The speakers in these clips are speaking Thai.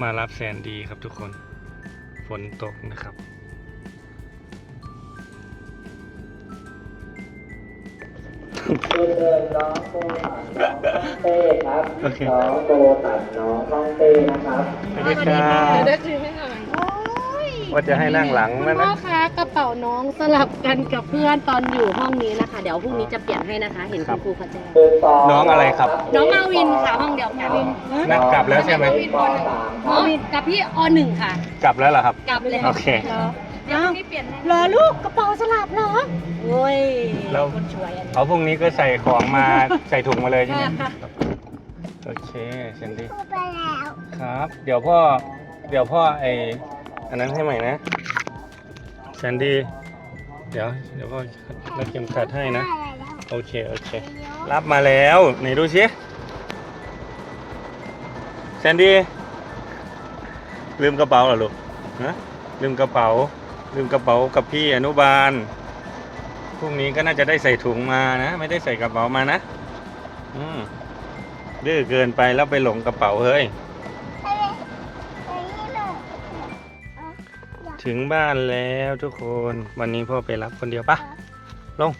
มารับแสนดีครับทุกคน ฝนตกนะครับคุณเดินน้องโบตัดน้องห้องเต้ครับโอเคน้องโบตัดน้องห้องเต้นะครับ สวัสดีครับ เดี๋ยวถือให้หน่อย ว่าจะให้นั่งหลังคุณนะพ่อนะคะกระเป๋าน้องสลับกันกับเพื่อนตอนอยู่ห้องนี้นะคะ เดี๋ยวพรุ่งนี้จะเปลี่ยนให้นะคะ เห็นคุณครูเขาแจ้งคือสน้องอะไรครับ น้องมาวินค่ะห้องเดียวกันนั่งกลับแล้วใช่ไหมปสามคอ๋อรับกับพี่อหนึ่งค่ะ กลับแล้วเหรอครับกลับเลยโอเคเดี๋ยวพรุ่งนี้เปลี่ยนให้รอลูกกระเป๋าสลับเหรอโอ้ยแล้วคนช่วยอันนี้เอาพรุ่งนี้ก็ใส่ของมาใส่ถุงมาเลยใช่ไหมค่ะโอเคเซนดี้พูดไปแล้วครับ เดี๋ยวพ่อเดี๋ยวพ่อไอ อันนั้นให้ใหม่นะแซนดี้เดี๋ยว เดี๋ยวพ่อรับเข็มขัดให้นะอะไรแล้วโอเค โอเค รับมาแล้วไหนดูสิแซนดี้ลืมกระเป๋าเหรอลูกฮะลืมกระเป๋า ลืมกระเป๋ากับพี่อนุบาลพรุ่งนี้ก็น่าจะได้ใส่ถุงมานะ ไม่ได้ใส่กระเป๋ามานะ อืมดื้อเกินไปแล้วไปหลงกระเป๋าเฮ้ย ถึงบ้านแล้วทุกคนวันนี้พ่อไปรับคนเดียวปะลง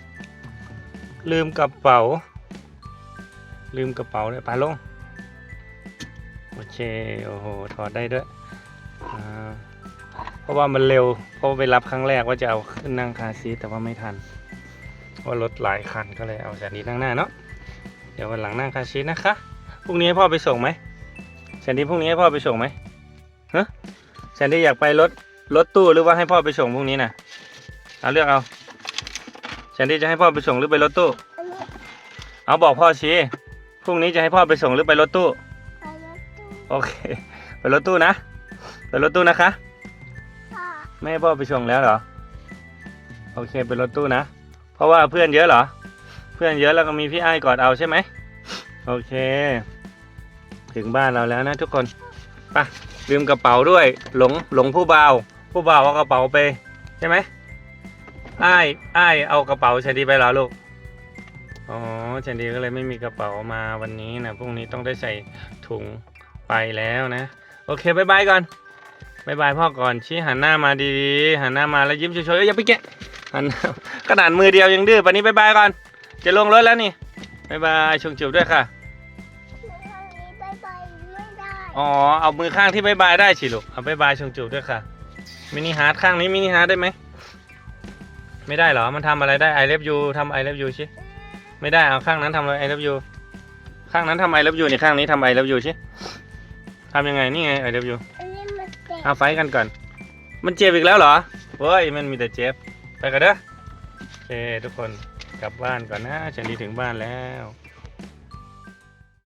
ลืมกระเป๋า ลืมกระเป๋าเลยไปลง โอเค โอ้โห ถอดได้ด้วยอ่าเพราะว่ามันเร็ว เพราะว่าไปรับครั้งแรกว่าจะเอาขึ้นนั่งคาร์ซีทแต่ว่าไม่ทันเพราะรถหลายคันก็เลยเอาแสนดีนั่งหน้าเนาะเดี๋ยววันหลังนั่งคาร์ซีทนะคะพรุ่งนี้ให้พ่อไปส่งไหมแสนดีพรุ่งนี้ให้พ่อไปส่งไหมฮะแสนดีอยากไปรถ รถตู้หรือว่าให้พ่อไปส่งพรุ่งนี้นะเอาเลือกเอาแซนดี้จะให้พ่อไปส่งหรือไปรถตู้อันนี้เอาบอกพ่อชี้พรุ่งนี้จะให้พ่อไปส่งหรือไปรถตู้ไปรถตู้โอเค ไปรถตู้นะ ไปรถตู้นะคะพ่อไม่ให้พ่อไปส่งแล้วเหรอ โอเคไปรถตู้นะ เพราะว่าเพื่อนเยอะเหรอ เพื่อนเยอะแล้วก็มีพี่ไอ้ายกอดเอาใช่ไหม โอเค ถึงบ้านเราแล้วนะทุกคน ไปลืมกระเป๋าด้วย หลงหลงผู้บ่าว ผู้บ่าวเอากระเป๋าไปใช่ไหมไอ้ายอ้ายเอากระเป๋าเชนดีไปเหรอลูกอ๋อเชนดีก็เลยไม่มีกระเป๋ามาวันนี้นะพรุ่งนี้ต้องได้ใส่ถุงไปแล้วนะ โอเคบายบายก่อนบายบายพ่อก่อนชี้หันหน้ามาดีๆหันหน้ามาแล้วยิ้มเฉยๆเอ้ยอย่าไปแกะหันหน้ากระดานมือเดียวยังดื้อปานนี้บายบายก่อน จะลงรถแล้วนี่บายบายชงจิบด้วยค่ะทางนี้ไปไปไม่ได้อ๋อเอามือข้างที่บายบายได้สิลูกเอาบายบายชงจูบด้วยค่ะ มินิฮาร์ดข้างนี้มินิฮาร์ดได้ไหม ไม่ได้เหรอ มันทำอะไรได้ I love you ทำ I love you ชิไม่ได้เอาข้างนั้นทำอะไร I love you ข้างนั้นทำ I love you นี่ข้างนี้ทำ I love you ชิทำยังไงนี่ไง I love you อันนี้มันเจ็บเอาไฟท์กันก่อน มันเจ็บอีกแล้วเหรอเฮ้ยมันมีแต่เจ็บไปกันเด้อโอเคทุกคนกลับบ้านก่อนนะฉันดีถึงบ้านแล้ว